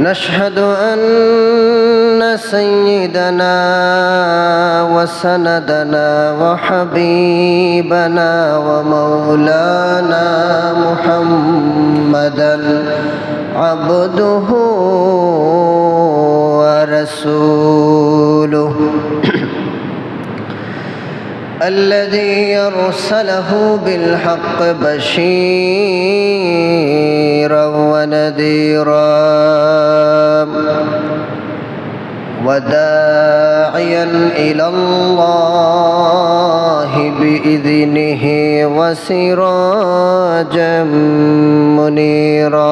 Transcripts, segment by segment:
نشهد أن سيدنا وسندنا وحبيبنا ومولانا محمدا عبده ورسوله. الذي يرسله بالحق بشيرا ونذيرا وداعيا إلى الله بإذنه وسراجا منيرا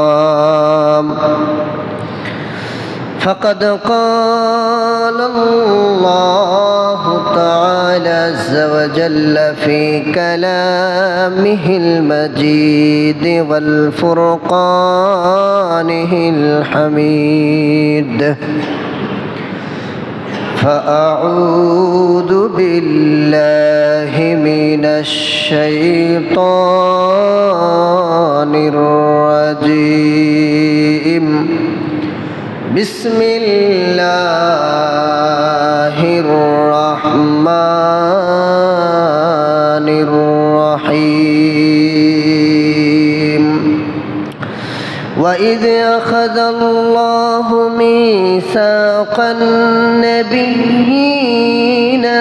فقد قال الله تعالى عز وجل في كلامه المجيد والفرقانه الحميد. فأعوذ بالله من الشيطان الرجيم. بسم الله الرحمن الرحيم. وإذ أخذ الله ميثاق النبيين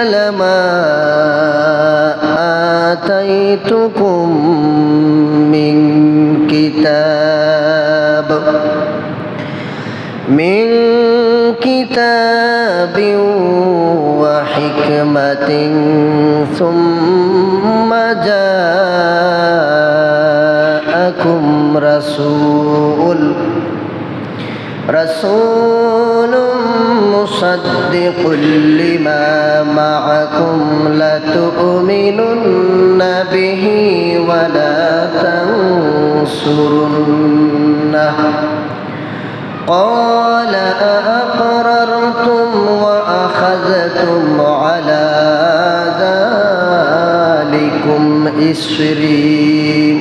لما آتيتكم وحكمة ثم جاءكم رسول رسول مصدق لما معكم لتؤمنن به ولا تنصرنه قال ذلكم إسري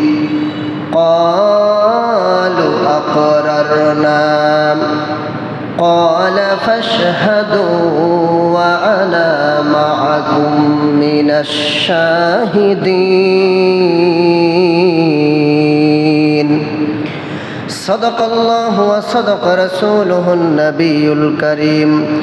قالوا أقررنا قال فاشهدوا وأنا معكم من الشاهدين صدق الله وصدق رسوله النبي الكريم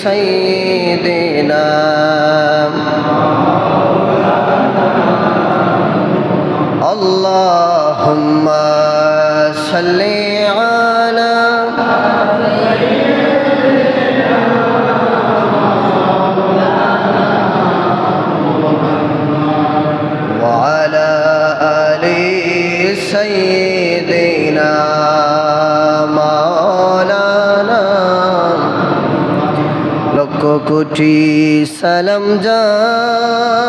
سيدنا اللهم صل কোটি সালাম জানাই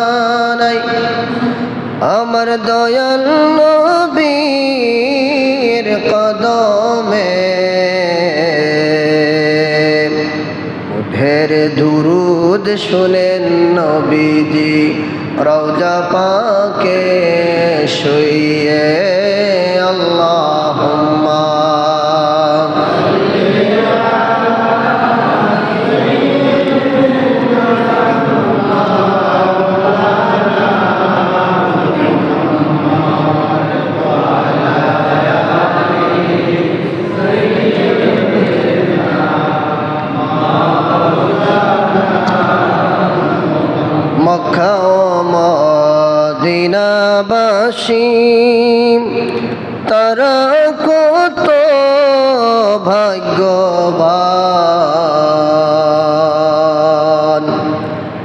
আমার দয়াল নবীর কদমে। ঢের দুরুদ শুনেন নবীজি, রওজা পাকে শুইয়ে, আল্লাহুম্মা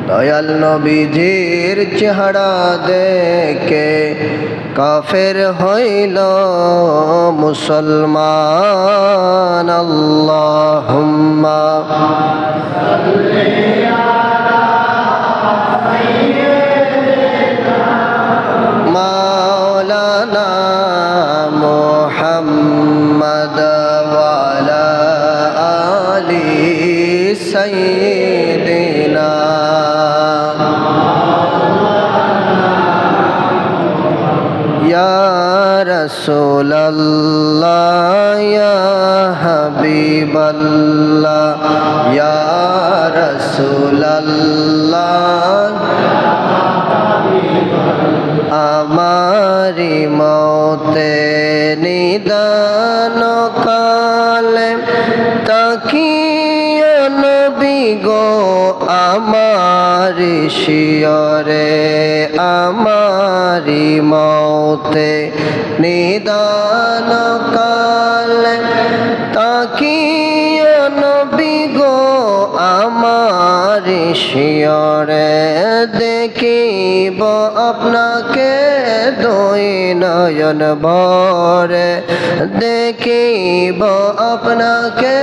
দয়াল নবীজির চেহারা দেখে কাফের হইল মুসলমান। আল্লাহুম্মা মাওলানা رسول الله يا حبيب الله يا رسول الله আমারি মতে নিদান কালে তাকিয়ে নবী গো আমার শিয়রে আমারি মতে নিদান কাল তাকিয়ে নবী গো আমার শিয়রে দেখিব দুই নয়ন ভরে দেখিব আপনাকে।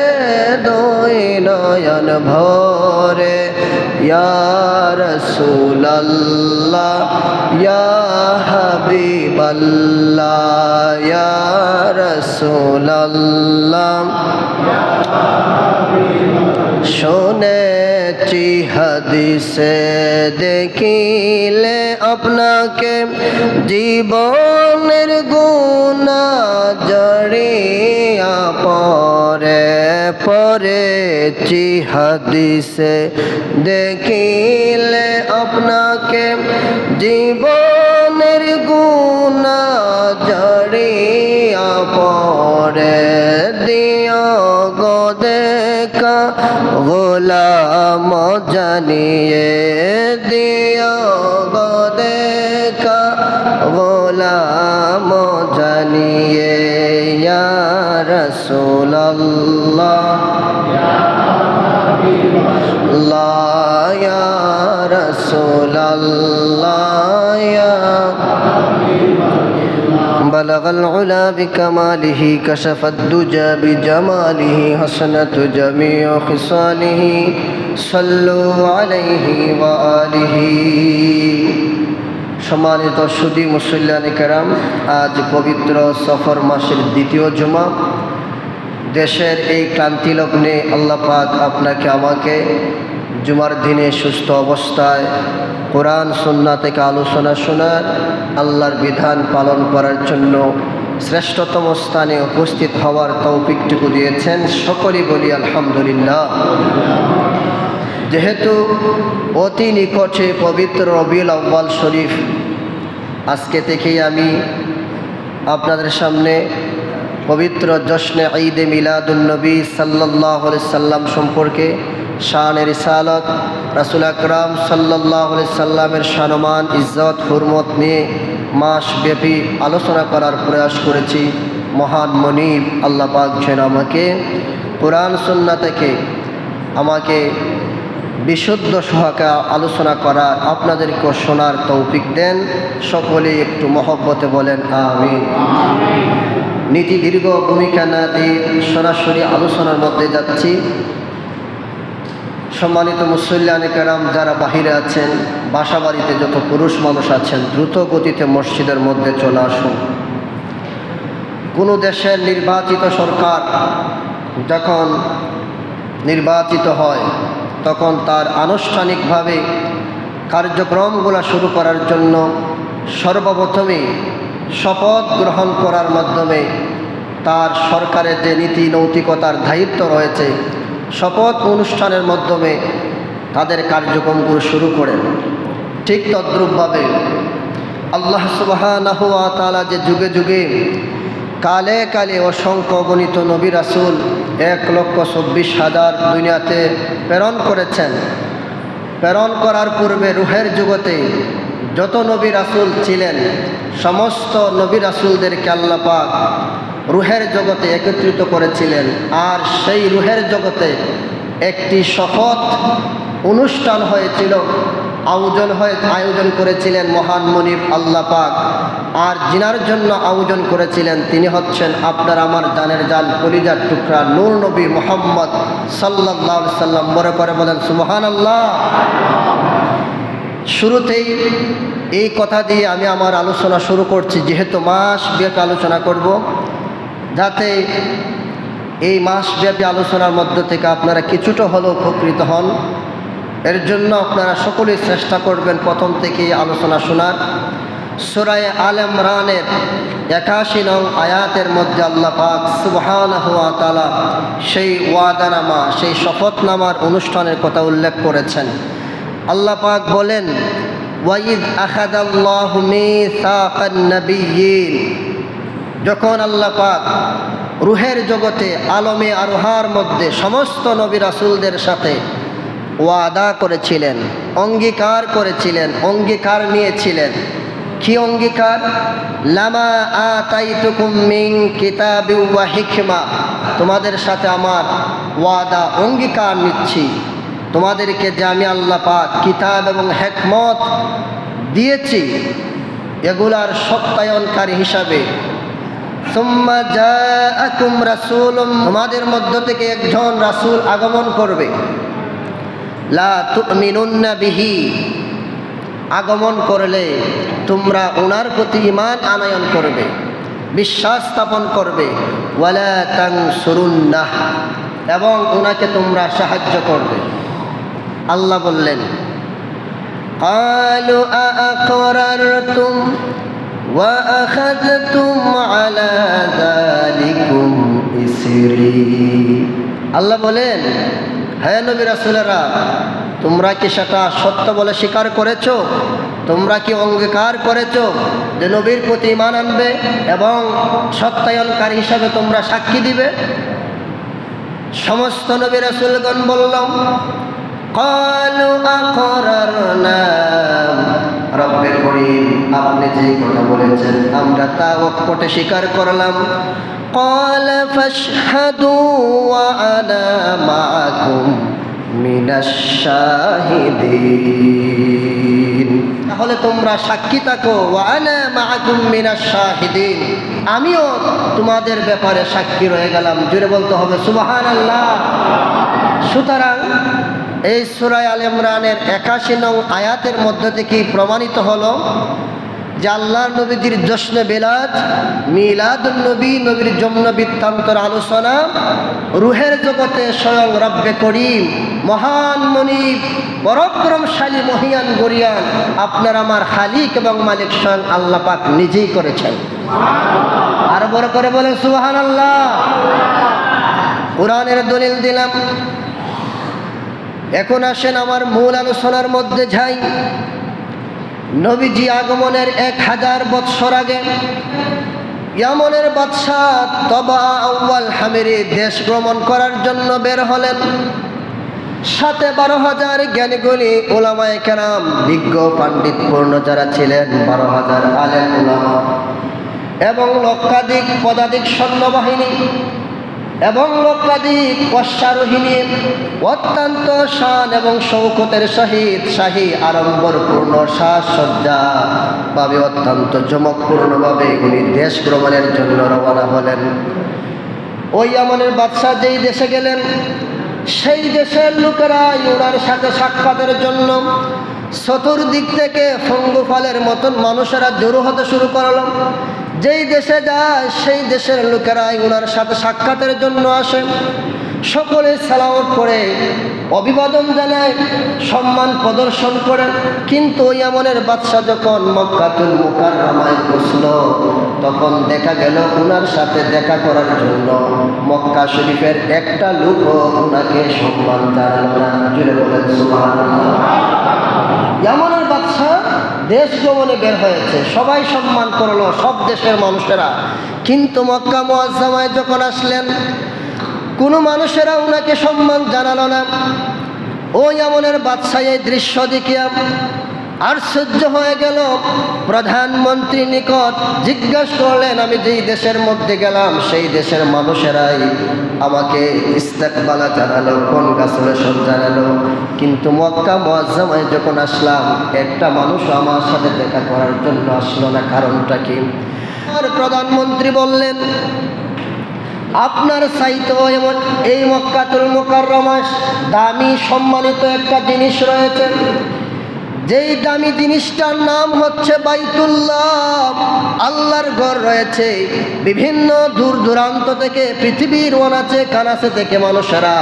দুই নয়ন ভরে রাসূলুল্লাহ ইয়া হাবিবাল্লাহ ইয়া রাসূলুল্লাহ। শুনেছি হাদিসে দেখিলে আপনাকে জীবনের গুণা জড়িয়া পরে পরেছি হাদিসে দেখিলে আপনাকে জীবনের গুণা জড়িয়া পরে দিও গো গোলাম জানিয়ে দিও গো দেখা। গোলাম জানিয়ে রাসূলুল্লাহ। لا بلغ العلا بكماله كشف الدجى بجماله حسنت جميع خصاله صلوا عليه وآله সম্মানিত সুদী মুসল্লানি কেরাম আজ পবিত্র সফর মাসের দ্বিতীয় জুমা দেশের এই ক্লান্তি লগ্নে আল্লাহ পাক আপনাকে আমাকে জুমার দিনে সুস্থ অবস্থায় কোরআন সন্না থেকে আলোচনা শোনার আল্লাহর বিধান পালন করার জন্য শ্রেষ্ঠতম স্থানে উপস্থিত হওয়ার তৌফিকটুকু দিয়েছেন সকলেই বলি আলহামদুলিল্লাহ। যেহেতু অতি নিকটে পবিত্র রবিউল আব্বাল শরীফ, আজকে থেকেই আমি আপনাদের সামনে পবিত্র জশ্নে ঈদে মিলাদুলনবী সাল্লাহ সাল্লাম সম্পর্কে শান রিসালত, রাসুল আকরাম সাল্লাহ সাল্লামের সানমান, ইজ্জত, হুরমত নিয়ে মাসব্যাপী আলোচনা করার প্রয়াস করেছি। মহান মনিব, আল্লাহ পাক যেন আমাকে কোরআন সন্না থেকে আমাকে বিশুদ্ধ সহকা আলোচনা করার আপনাদেরকে শোনার তৌফিক দেন। সকলে একটু মহব্বতে বলেন আমি নীতি দীর্ঘ ভূমিকা না দিয়ে সরাসরি আলোচনার মধ্যে যাচ্ছি। সম্মানিত মুসল্লানে কেরাম যারা বাহিরে আছেন বাসা বাড়িতে যত পুরুষ মানুষ আছেন, দ্রুত গতিতে মসজিদের মধ্যে চলে আসুন। কোনো দেশের নির্বাচিত সরকার যখন নির্বাচিত হয়, তখন তার আনুষ্ঠানিকভাবে কার্যক্রমগুলো শুরু করার জন্য সর্বপ্রথমে শপথ গ্রহণ করার মাধ্যমে তার সরকারের যে নীতি নৈতিকতার দায়িত্ব রয়েছে শপথ অনুষ্ঠানের মাধ্যমে তাদের কার্যক্রমগুলো শুরু করেন। ঠিক তদ্রূপভাবে আল্লাহ সুবাহ যে যুগে যুগে, কালে কালে অসংখ্য গণিত নবী রাসুল এক লক্ষ চব্বিশ হাজার দুনিয়াতে প্রেরণ করেছেন। প্রেরণ করার পূর্বে রুহের জগতে যত নবী রাসুল ছিলেন, সমস্ত নবী রাসুলদেরকে আল্লাপাক রুহের জগতে একত্রিত করেছিলেন। আর সেই রুহের জগতে একটি শপথ অনুষ্ঠান হয়েছিল, আয়োজন হয়ে, আয়োজন করেছিলেন মহান মনিব আল্লাহ পাক। আর জিনার জন্য আয়োজন করেছিলেন, তিনি হচ্ছেন আপনার আমার জানের জান, কলিজার টুকরা, নূর নবী মোহাম্মদ সাল্লাহ সাল্লাম। বড় করে বলেন সুবহান আল্লাহ শুরুতেই এই কথা দিয়ে আমি আমার আলোচনা শুরু করছি। যেহেতু মাস ব্যাপী আলোচনা করব যাতে এই মাসব্যাপী আলোচনার মধ্য থেকে আপনারা কিছুটা হলেও উপকৃত হন। এর জন্য আপনারা সকলেই চেষ্টা করবেন প্রথম থেকেই আলোচনা শোনার। সুরায় আল ইমরানের একাশি নং আয়াতের মধ্যে আল্লাহ পাক সুবহান হুয়া তালা সেই ওয়াদানামা, সেই শপথনামার অনুষ্ঠানের কথা উল্লেখ করেছেন। আল্লাহ পাক বলেন ওয়াইদ আখাদাল্লাহু মিসাকান যখন আল্লাহ পাক রুহের জগতে, আলমে আরোহার মধ্যে সমস্ত নবী রাসুলদের সাথে ওয়াদা করেছিলেন, অঙ্গীকার করেছিলেন, অঙ্গীকার নিয়েছিলেন। কি অঙ্গীকার? লামা আতাইতুকুম কিতাবি ওয়া হিকমা। তোমাদের সাথে আমার ওয়াদা, অঙ্গীকার নিচ্ছি। তোমাদেরকে যে আমি আল্লাহ পাক কিতাব এবং হেকমত দিয়েছি, এগুলার সত্যায়নকারী হিসাবে তোমাদের মধ্য থেকে একজন রাসূল আগমন করবে লা তুমিনুন্না বিহি আগমন করলে তোমরা ওনার প্রতি ইমান আনয়ন করবে বিশ্বাস স্থাপন করবে ওয়ালা তাং সুরুন্নাহ এবং ওনাকে তোমরা সাহায্য করবে আল্লাহ বললেন قالوا أأقررتم وأخذتم على ذلكم إسري আল্লাহ বলেন হ্যাঁ নবী রাসুলেরা তোমরা কি সেটা সত্য বলে স্বীকার করেছ তোমরা কি অঙ্গীকার করেছ যে নবীর প্রতি ইমান আনবে এবং সত্যায়নকারী হিসাবে তোমরা সাক্ষী দিবে সমস্ত নবী রাসুলগণ বললাম قالوا أقررنا রব্বে করিম আপনি যে কথা বলেছেন আমরা তা অকপটে স্বীকার করলাম قال فاشهدوا وأنا معكم من الشاهدين তাহলে তোমরা সাক্ষী থাকো ওয়ানা মাআকুম মিনাশ শাহিদিন আমিও তোমাদের ব্যাপারে সাক্ষী রয়ে গেলাম জুড়ে বলতে হবে সুবহানাল্লাহ সুতরাং এই সুরায় আল ইমরানের একাশি নং আয়াতের মধ্য থেকেই প্রমাণিত হলো যে আল্লাহ নবীজির জশ্নে বেলাদ মিলাদুল নবী, নবীর জম্ন বৃত্তান্তর আলোচনা, রুহের জগতে স্বয়ং রব্বে করিম, মহান মনিব, পরক্রমশালী মহিয়ান গরিয়ান, আপনার আমার খালিক এবং মালিক স্বয়ং আল্লাহ পাক নিজেই করেছেন। আর বড় করে বলেন সুবাহান আল্লাহ কোরআনের দলিল দিলাম। এখন আসেন আমার মূল আলোচনার মধ্যে যাই। নবীজি আগমনের এক হাজার বৎসর আগে, ইয়ামনের বাদশাহ তবা আউ্বাল হামিরি দেশ ভ্রমণ করার জন্য বের হলেন। সাথে বারো হাজার জ্ঞানীগুলি ওলামায় কেরাম, বিজ্ঞ পাণ্ডিতপূর্ণ যারা ছিলেন, বারো হাজার আলেম ওলামা এবং লক্ষাধিক পদাধিক সৈন্যবাহিনী এবং লক্ষাধিক অশ্বারোহিণী অত্যন্ত শান এবং শৌকতের সহিত শাহী আড়ম্বরপূর্ণ সাজসজ্জা ভাবে অত্যন্ত চমকপূর্ণভাবে উনি দেশ ভ্রমণের জন্য রওনা হলেন। ওই আমলের বাদশাহ যেই দেশে গেলেন, সেই দেশের লোকেরা ওনার সাথে সাক্ষাতের জন্য চতুর্দিক থেকে ফঙ্গু ফলের মতন মানুষেরা জড়ো হতে শুরু করল। যেই দেশে যায়, সেই দেশের লোকেরা ওনার সাথে সাক্ষাতের জন্য আসে। সকলে সালামত করে, অভিবাদন জানায়, সম্মান প্রদর্শন করে। কিন্তু ওই আমনের বাদশাহ যখন মক্কাতুল মুকার রামায় বসল তখন দেখা গেল ওনার সাথে দেখা করার জন্য মক্কা শরীফের একটা লোকও ওনাকে সম্মান জানালো না। জুড়ে বলেন, সুবহানাল্লাহ। ইয়ামনের বাদশাহ দেশ গমনে বের হয়েছে, সবাই সম্মান করল, সব দেশের মানুষেরা। কিন্তু মক্কা মোয়াজ্জামায় যখন আসলেন, কোনো মানুষেরা ওনাকে সম্মান জানালো না। ওই আমনের বাদশাহ এই দৃশ্য দেখিয়া আর সহ্য হয়ে গেল। প্রধানমন্ত্রী নিকট জিজ্ঞেস করলেন, আমি যেই দেশের মধ্যে গেলাম, সেই দেশের মানুষেরাই আমাকে ইস্তেকবালা জানালো, কোন গাছলেশন জানালো। কিন্তু মক্কা মোয়াজ্জামায় যখন আসলাম, একটা মানুষ আমার সাথে দেখা করার জন্য আসলো না। কারণটা কি? আর প্রধানমন্ত্রী বললেন, আপনার চাইতেও এমন এই মক্কাতুল মোকাররমাস দামি সম্মানিত একটা জিনিস রয়েছে। যেই দামি জিনিসটার নাম হচ্ছে বাইতুল্লাহ, আল্লাহর ঘর রয়েছে। বিভিন্ন দূর দূরান্ত থেকে, পৃথিবীর ওনাচে কানাচে থেকে মানুষেরা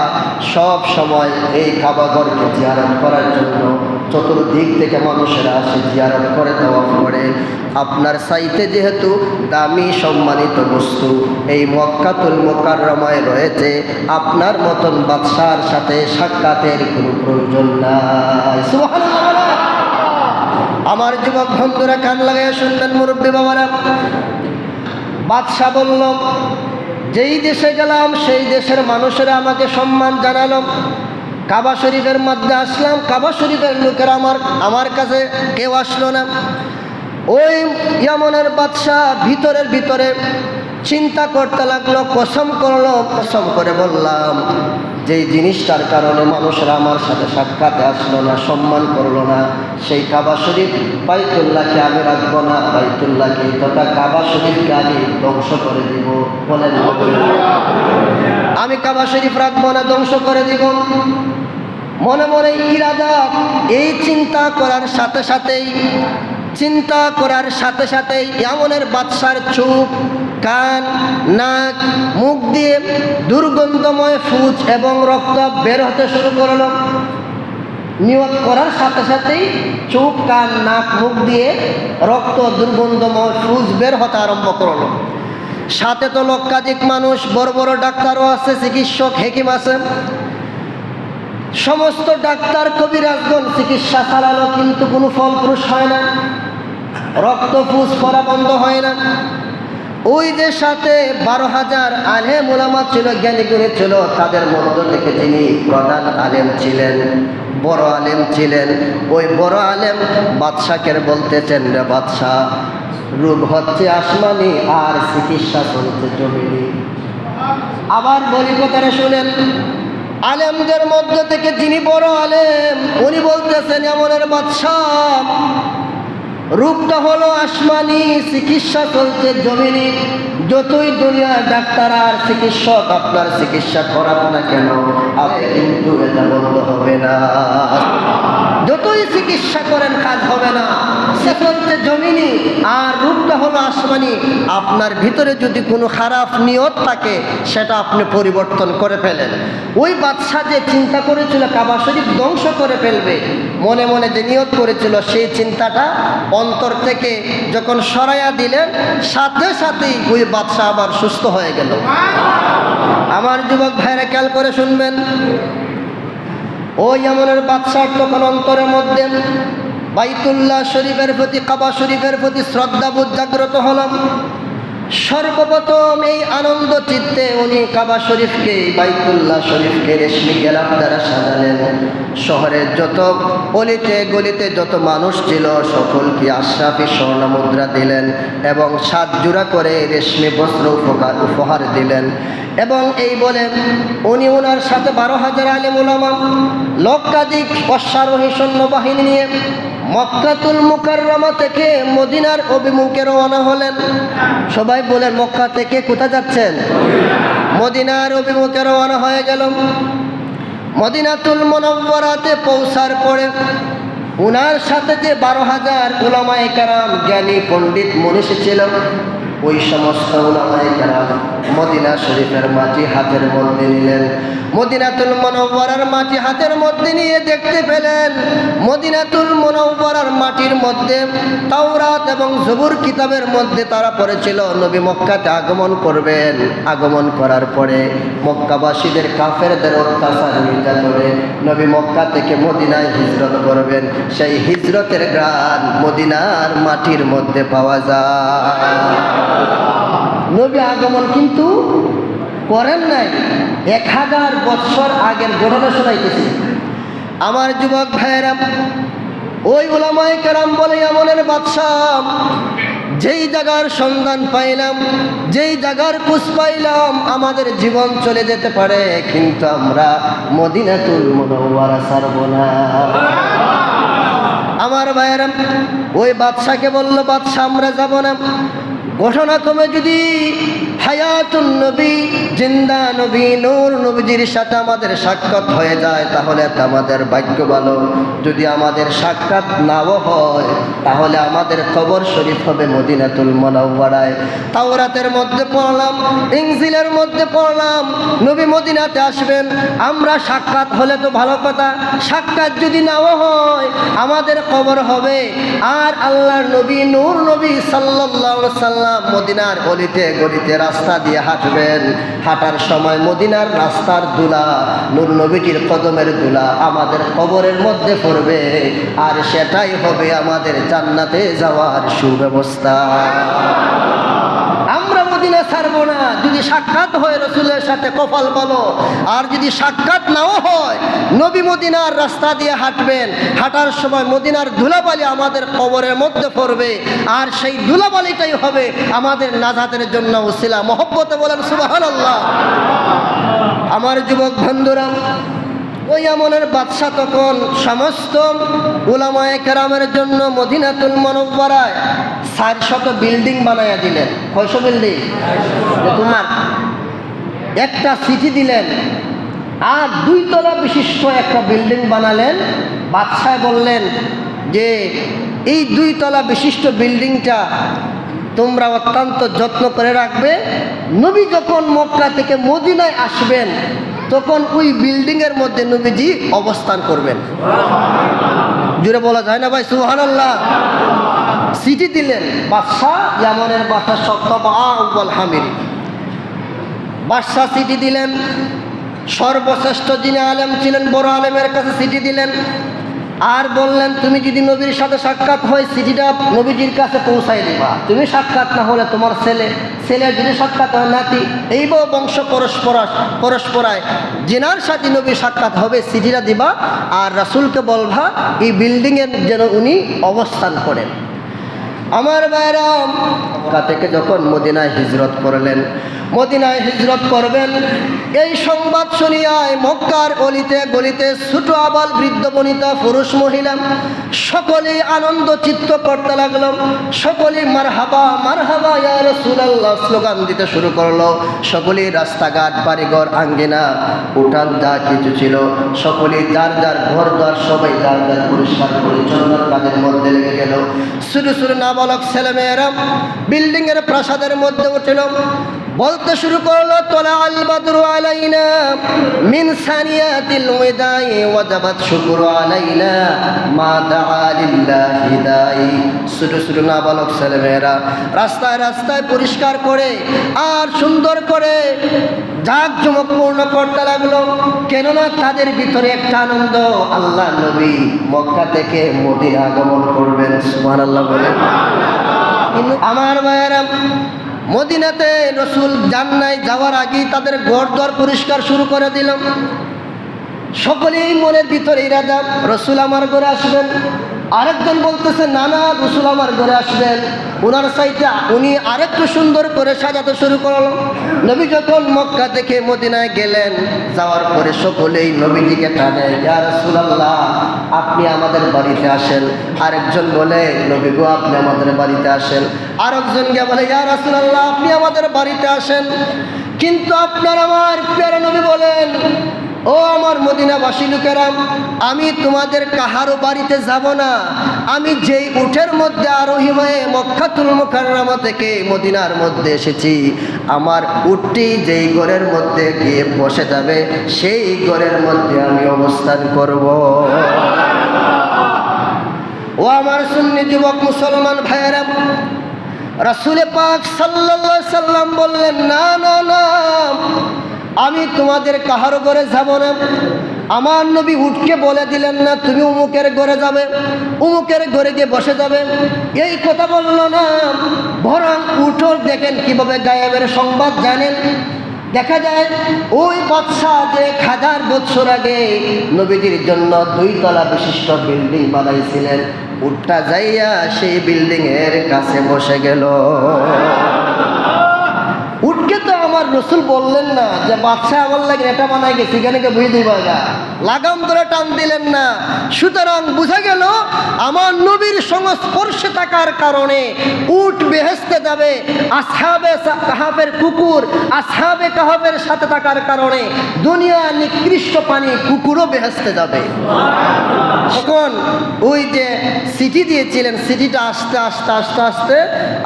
সব সময় এই কাবাগরকে জিয়ারত করার জন্য চতুর্দিক থেকে মানুষেরা আসে জিয়ারত করে দেওয়া করে। আপনার সাইতে যেহেতু দামি সম্মানিত বস্তু, এই মক্কাতুল মোকাররমায় রয়েছে। আপনার মতন বাদশার সাথে সাক্ষাতের কোনো প্রয়োজন নাই। আমার যুবক বন্ধুরা কান লাগাই শুনবেন, মুরব্বী বাবারা। বাদশাহ বলল, যেই দেশে গেলাম, সেই দেশের মানুষেরা আমাকে সম্মান জানালো। কাবা শরীফের মধ্যে আসলাম, কাবা শরীফের লোকেরা আমার আমার কাছে কেউ আসলো না। ওই ইয়ামনের বাদশাহ ভিতরের ভিতরে চিন্তা করতে লাগল, কসম করল, কসম করে বললাম যেই জিনিসটার কারণে মানুষরা আমার সাথে সাক্ষাতে আসলো না, সম্মান করল না, সেই কাবা শরীফ বাইতুল্লাহকে আমি রাখব না, বাইতুল্লাহকে তথা কাবা শরীফকে আমি ধ্বংস করে দিব বলেন। আমি কাবা শরীফ রাখব না, ধ্বংস করে দিব। মনে মনে ইরাদা, এই চিন্তা করার সাথে সাথেই, চিন্তা করার সাথে সাথেই এমনের বাদশার চোখ কান, নাক, মুখ দিয়ে দুর্গন্ধময় ফুজ এবং রক্ত বের হতে শুরু করল। নিয়োগ করার সাথে সাথেই চোখ, কান, নাক, মুখ দিয়ে রক্ত দুর্গন্ধময় ফুজ বের হতে আরম্ভ করল। সাথে তো লক্ষাধিক মানুষ, বড় বড় ডাক্তারও আছে, চিকিৎসক, হেকিম আছে। সমস্ত ডাক্তার, কবিরাজগণ চিকিৎসা চালালো, কিন্তু কোনো ফলপ্রুষ হয় না। রক্ত ফুস পড়া বন্ধ হয় না। ওই যে সাথে বারো হাজার আলেম ওলামা ছিল, জ্ঞানী গুণী ছিল, তাদের মধ্য থেকে তিনি প্রধান আলেম ছিলেন, বড় আলেম ছিলেন। ওই বড় আলেম বাদশাকের বলতেছেন, রে বাদশাহ রোগ হচ্ছে আসমানি, আর চিকিৎসা চলছে জমিনি। আবার বলি কথাটা শুনেন, আলেমদের মধ্য থেকে যিনি বড় আলেম, উনি বলতেছেন, এমনের বাদশাহ রূপটা হলো আসমানি, চিকিৎসা চলছে জমিনি। যতই দুনিয়ার ডাক্তার আর চিকিৎসক আপনার চিকিৎসা করান না কেন, আপনি কিন্তু এটা বন্ধ হবে না। চিকিৎসা করেন, কাজ হবে না। সে চলছে জমিনি, আর রূপটা হলো আসমানি। আপনার ভিতরে যদি কোনো খারাপ নিয়ত থাকে, সেটা আপনি পরিবর্তন করে ফেলেন। ওই বাদশাহ যে চিন্তা করেছিল, কাবা শরীফ ধ্বংস করে ফেলবে, মনে মনে যে নিয়ত করেছিল, সেই চিন্তাটা অন্তর থেকে যখন সরাইয়া দিলেন, সাথে সাথেই ওই বাদশাহ আবার সুস্থ হয়ে গেল। আমার যুবক ভাইরা, খেয়াল করে শুনবেন। ওই এমনের বাদশাহ তখন অন্তরের মধ্যে বাইতুল্লাহ শরীফের প্রতি, কাবা শরীফের প্রতি শ্রদ্ধাবোধ জাগ্রত হলাম। সর্বপ্রথম এই আনন্দ চিত্তে উনি কাবা শরীফকে, বাইতুল্লাহ শরীফকে রেশমি গেলাম দ্বারা সাজালেন। শহরের যত অলিতে গলিতে যত মানুষ ছিল, সকলকে আশরাফি স্বর্ণ মুদ্রা দিলেন এবং সাত জোড়া করে রেশমি বস্ত্র উপকার উপহার দিলেন। এবং এই বলে উনি ওনার সাথে বারো হাজার আলেম লক্ষাধিক অশ্বারোহী সৈন্যবাহিনী নিয়ে মক্কাতুল মুকাররমা থেকে মদিনার অভিমুখে রওনা হলেন। সবাই বলেন মক্কা থেকে কোথা যাচ্ছেন? মদিনার অভিমুখে রওনা হয়ে গেল মদিনাতুল মনব্বরাতে পৌঁছার পরে উনার সাথে যে বারো হাজার গোলামায় কারাম, জ্ঞানী, পণ্ডিত, মনীষী ছিল ওই সমস্ত কারাম মদিনা শরীফের মাটি হাতের মধ্যে নিলেন। মদিনাতুল মনোবরার মাটি হাতের মধ্যে নিয়ে দেখতে পেলেন। মদিনাতুল মনোবরার মাটির মধ্যে তাওরাত এবং জবুর কিতাবের মধ্যে তারা পড়েছিল, নবী মক্কাতে আগমন করবেন। আগমন করার পরে মক্কাবাসীদের কাফেরদের অত্যাচার নির্যাতনে নবী মক্কা থেকে মদিনায় হিজরত করবেন। সেই হিজরতের গ্রান মদিনার মাটির মধ্যে পাওয়া যায়। নবী আগমন কিন্তু করেন নাই। এক হাজার বৎসর আগের ঘটনা শোনাইতেছি। আমার যুবক ভাইয়েরা, ওই ওলামায় কেরাম বলে এমনের বাদশাহ, যেই জায়গার সন্ধান পাইলাম, যেই জায়গার কুশ পাইলাম, আমাদের জীবন চলে যেতে পারে, কিন্তু আমরা মদিনাতুল মনোয়ারা সারব না। আমার ভাইয়েরা, ওই বাদশাকে বলল, বাদশাহ, আমরা যাব না। ঘটনাক্রমে যদি হায়াতুন নবী, জিন্দা নবী, নূর নবীজির সাথে আমাদের সাক্ষাৎ হয়ে যায়, তাহলে আমাদের ভাগ্য ভালো। যদি আমাদের সাক্ষাৎ নাও হয়, তাহলে আমাদের কবর শরীফ হবে মদিনাতুল মনাওয়ারায়। তাওরাতের মধ্যে পড়লাম ইংজিলের মধ্যে পড়লাম, নবী মদিনাতে আসবেন, আমরা সাক্ষাৎ হলে তো ভালো কথা, সাক্ষাৎ যদি নাও হয়, আমাদের কবর হবে। আর আল্লাহর নবী, নূর নবী সাল্লাল্লাহু সাল্লাম মদিনার অলিতে গলিতে রাস্তা দিয়ে হাঁটবেন। হাঁটার সময় মদিনার রাস্তার দুলা, নূর নবীটির কদমের দুলা আমাদের কবরের মধ্যে পড়বে আর সেটাই হবে আমাদের জান্নাতে যাওয়ার সুব্যবস্থা আমরা মদিনা ছাড়বো না যদি সাক্ষাৎ হয় রসুলের সাথে, কপাল বলো। আর যদি সাক্ষাৎ নাও হয়, নবী মদিনার রাস্তা দিয়ে হাঁটবেন। হাঁটার সময় মদিনার ধুলাবালি আমাদের কবরের মধ্যে পড়বে। আর সেই ধুলাবালিটাই হবে আমাদের নাজাতের জন্য উসিলা মহব্বতে বলেন সুবাহান আল্লাহ আমার যুবক বন্ধুরা, ওই আমনের বাদশাহ তখন সমস্ত উলামায়ে কেরামের জন্য মদিনাতুল মনব্বরায় চার শত বিল্ডিং বানাইয়া দিলেন। কয়শো বিল্ডিং? তোমার একটা সিটি দিলেন আর দুই তলা বিশিষ্ট একটা বিল্ডিং বানালেন। বাদশাহ বললেন যে, এই দুই তলা বিশিষ্ট বিল্ডিংটা তোমরা অত্যন্ত যত্ন করে রাখবে। নবী যখন মক্কা থেকে মদিনায় আসবেন, তখন ওই বিল্ডিংয়ের মধ্যে নবীজি অবস্থান করবেন। জুড়ে বলা যায় না ভাই? সুহান আল্লাহ সিটি দিলেন, বাদশাহ, ইয়ামনের বাদশাহ সত্যবাল হামির বাদশাহ সিটি দিলেন, সর্বশ্রেষ্ঠ যিনি আলেম ছিলেন, বড় আলেমের কাছে সিটি দিলেন, আর বললেন, তুমি যদি নবীর সাথে সাক্ষাৎ হয়, চিঠিটা নবীজির কাছে পৌঁছাই দিবা। তুমি সাক্ষাৎ না হলে তোমার ছেলে ছেলের যদি সাক্ষাৎ হয়, নাতি, এই বংশ পরস্পর পরস্পরায়, জেনার সাথে নবীর সাক্ষাৎ হবে, চিঠিটা দিবা, আর রাসুলকে বলবা, এই বিল্ডিংয়ের যেন উনি অবস্থান করেন। আমার বাইরাম মক্কা থেকে যখন মদিনায় হিজরত করলেন, মদিনায় হিজরত করবেন, এই সংবাদ শুনিয়ায় মক্কার অলিতে গলিতে ছোট আবাল বৃদ্ধ বনিতা পুরুষ মহিলা সকলেই আনন্দ চিত্ত করতে লাগল। সকলেই মারহাবা মারহাবা, ইয়া রাসূলুল্লাহ, স্লোগান দিতে শুরু করল। সকলেই রাস্তাঘাট, বাড়িঘর, আঙ্গিনা, উঠান, যা কিছু ছিল, সকলেই যার যার ঘর, দ্বার সবাই যার যার পরিষ্কার পরিচ্ছন্নতার কাজের মধ্যে লেগে গেল। শুরু শুরু নাবালক ছেলেমেয়েরা বিল্ডিং এর প্রাসাদের মধ্যে উঠল বলতে শুরু করল তোলা আল বাদরু আলাইনা মিন সানিয়াতিল ওয়াদাই ওয়াজাবাত শুকরু আলাইনা মা দাআ লিল্লাহি দাই। ছোট ছোট নাবালক ছেলেমেয়েরা রাস্তায় রাস্তায় পরিষ্কার করে আর সুন্দর করে জাক জমকপূর্ণ করতে লাগল। কেননা তাদের ভিতরে একটা আনন্দ, আল্লাহ নবী মক্কা থেকে মোদির আগমন করবেন, সুবহানাল্লাহ কিন্তু আমার ভাইয়েরা মদিনাতে রসুল জান্নায় যাওয়ার আগেই তাদের ঘর দর পরিষ্কার শুরু করে দিলাম। সকলেই মনের ভিতরে ইরাদা রসুল আমার ঘরে আসবেন। আরেকজন বলতেছে নানা রসুল আমার ঘরে আসবেন। ওনার সাইডে উনি আরেকটু সুন্দর করে সাজাতে শুরু করল। নবী যখন মক্কা থেকে মদিনায় গেলেন, যাওয়ার পরে সকলেই নবীজিকে টানে, ইয়া রাসূলুল্লাহ, আপনি আমাদের বাড়িতে আসেন। আরেকজন বলে, নবী গো, আপনি আমাদের বাড়িতে আসেন। আরেকজন গিয়ে বলে, ইয়া রাসূলুল্লাহ, আপনি আমাদের বাড়িতে আসেন। কিন্তু আপনার আমার প্যারা বলেন ও আমার মদিনাবাসী লোকেরা আমি তোমাদের কাহারও বাড়িতে যাব না। আমি যেই উঠের মধ্যে আরোহী হয়ে মক্কাতুল মুকাররমা থেকে মদিনার মধ্যে এসেছি, আমার উঠটি যেই ঘরের মধ্যে গিয়ে বসে যাবে, সেই ঘরের মধ্যে আমি অবস্থান করব। ও আমার সুন্নি যুবক মুসলমান ভাইয়েরা রাসুলে পাক আলাইহি সাল্লাম বললেন, না না না আমি তোমাদের কাহার ঘরে যাব না। আমার নবী উঠকে বলে দিলেন না, তুমি উমুকের ঘরে যাবে, উমুকের ঘরে গিয়ে বসে যাবে। এই কথা বলল না, বরং উঠো দেখেন কীভাবে গায়েবের সংবাদ জানেন। দেখা যায়, ওই বাদশাহ এক হাজার বছর আগে নবীজির জন্য দুই তলা বিশিষ্ট বিল্ডিং বানাইছিলেন, উঠটা যাইয়া সেই বিল্ডিংয়ের কাছে বসে গেল। আমার রসুল বললেন না যে বাদশাহ আমার লাগে এটা বানাই গেছে, এখানে বুঝে দিবা যা লাগাম ধরে টান দিলেন না। সুতরাং বোঝা গেল, আমার নবীর সংস্পর্শে থাকার কারণে উট বেহেস্তে যাবে, আসহাবে কাহাবের কুকুর, আসহাবে কাহাবের সাথে থাকার কারণে দুনিয়া নিকৃষ্ট পানি কুকুরও বেহেস্তে যাবে। তখন ওই যে সিটি দিয়েছিলেন, সিটিটা আস্তে আস্তে আস্তে আস্তে,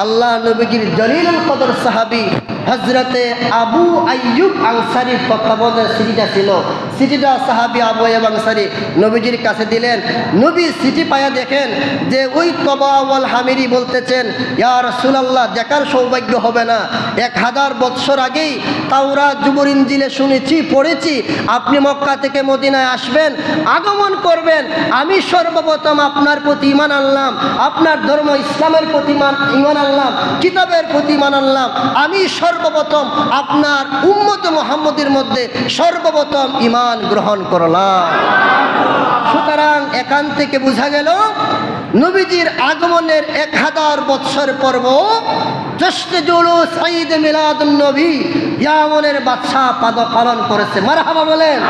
আল্লাহ নবীজির জলিলুল কদর সাহাবি হজরতে আবু আইয়ুব আনসারির তত্ত্বাবধানে সিটিটা ছিল। সিটিটা সাহাবি আবু আইয়ুব আনসারি নবীজির কাছে দিলেন, নবী, সিটি পায়া দেখেন যে ওই তবাওয়াল হামিরি বলতেছেন, ইয়া রাসূলুল্লাহ, দেখার সৌভাগ্য হবে না। এক হাজার বৎসর আগেই তাওরা জুবুর ইঞ্জিলে শুনেছি, পড়েছি। আপনি মক্কা থেকে মদিনায় আসবেন, আগমন করবেন। আমি সর্বপ্রথম আপনার প্রতি ইমান আনলাম, আপনার ধর্ম ইসলামের প্রতি ইমান আনলাম, কিতাবের প্রতি ইমান আনলাম। আমি সর্বপ্রথম আপনার উম্মত মোহাম্মদের মধ্যে সর্বপ্রথম ইমান গ্রহণ করলাম। সুতরাং এখান থেকে বোঝা গেল, নবীজির আগমনের এক হাজার বৎসর পর্ব মিলাদ নবী, ইয়ামনের বাদশাহ পাদ পালন করেছে। মারহাবা বলেন।